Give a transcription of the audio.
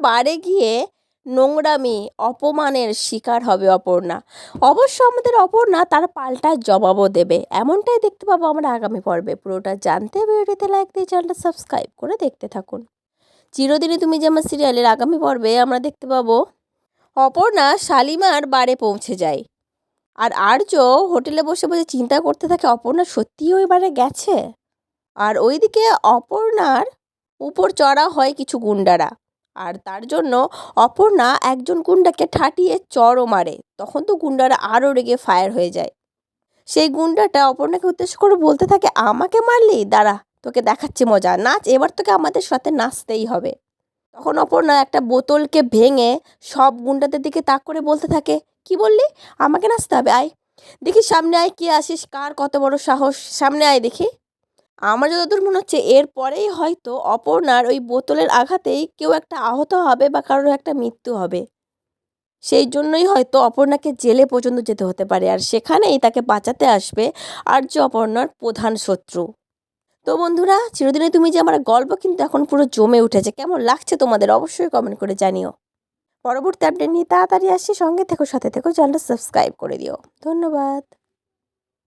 বারে গিয়ে নোংরামি, অপমানের শিকার হবে অপর্ণা। অবশ্য আমাদের অপর্ণা তার পাল্টা জবাবও দেবে। এমনটাই দেখতে পাবো আমরা আগামী পর্বে। পুরোটা জানতে ভিডিওতে লাইক দিয়ে চ্যানেলটা সাবস্ক্রাইব করে দেখতে থাকুন। চিরদিনই তুমি যে আমার সিরিয়ালের আগামী পর্বে আমরা দেখতে পাবো, অপর্ণা শালিমার বারে পৌঁছে যায়। আর আর্য হোটেলে বসে বসে চিন্তা করতে থাকে, অপর্ণা সত্যিই ওই বারে গেছে? আর ওইদিকে অপর্ণার উপর চড়া হয় কিছু গুন্ডারা। আর তার জন্য অপর্ণা একজন গুন্ডাকে ঠাটিয়ে চড়ও মারে। তখন তো গুন্ডারা আরও রেগে ফায়ার হয়ে যায়। সেই গুন্ডাটা অপর্ণাকে উদ্দেশ্য করে বলতে থাকে, আমাকে মারলি? দাঁড়া, তোকে দেখাচ্ছি মজা। নাচ, এবার তোকে আমাদের সাথে নাচতেই হবে। তখন অপর্ণা একটা বোতলকে ভেঙে সব গুন্ডাদের দিকে তাক করে বলতে থাকে, কি বললি? আমাকে নাচতে হবে, আয়। দেখি সামনে আয়, কে আসিস, কার কত বড় সাহস? সামনে আয় দেখি। আমার যতদূর মনে হচ্ছে এরপরেই হয়তো অপর্ণার ওই বোতলের আঘাতেই কেউ একটা আহত হবে বা কারোর একটা মৃত্যু হবে। সেই জন্যই হয়তো অপর্ণাকে জেলে পর্যন্ত যেতে হতে পারে আর সেখানেই তাকে বাঁচাতে আসবে আর্য অপর্ণার প্রধান শত্রু। তো বন্ধুরা, চিরদিনে তুমি যে আমার গল্প কিন্তু এখন পুরো জমে উঠেছে, কেমন লাগছে তোমাদের অবশ্যই কমেন্ট করে জানিও। পরবর্তী আপডেট নিয়ে তাড়াতাড়ি আসছি, সঙ্গে থেকো, সাথে থেকো চ্যানেলটা সাবস্ক্রাইব করে দিও। ধন্যবাদ।